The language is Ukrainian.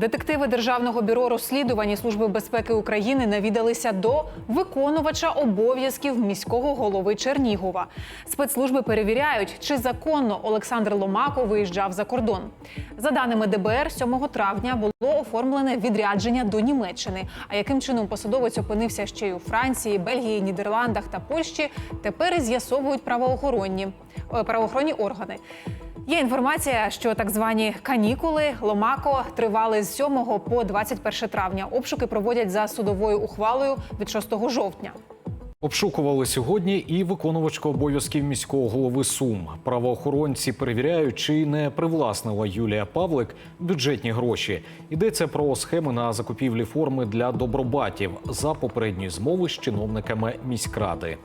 Детективи Державного бюро розслідувань Служби безпеки України навідалися до виконувача обов'язків міського голови Чернігова. Спецслужби перевіряють, чи законно Олександр Ломако виїжджав за кордон. За даними ДБР, 7 травня було оформлене відрядження до Німеччини. А яким чином посадовець опинився ще й у Франції, Бельгії, Нідерландах та Польщі, тепер і з'ясовують правоохоронні е, правоохоронні органи. Є інформація, що так звані канікули Ломако тривали з 7 по 21 травня. Обшуки проводять за судовою ухвалою від 6 жовтня. Обшукували сьогодні і виконувачка обов'язків міського голови Сум. Правоохоронці перевіряють, чи не привласнила Юлія Павлик бюджетні гроші. Йдеться про схеми на закупівлі форми для добробатів за попередньої змови з чиновниками міськради.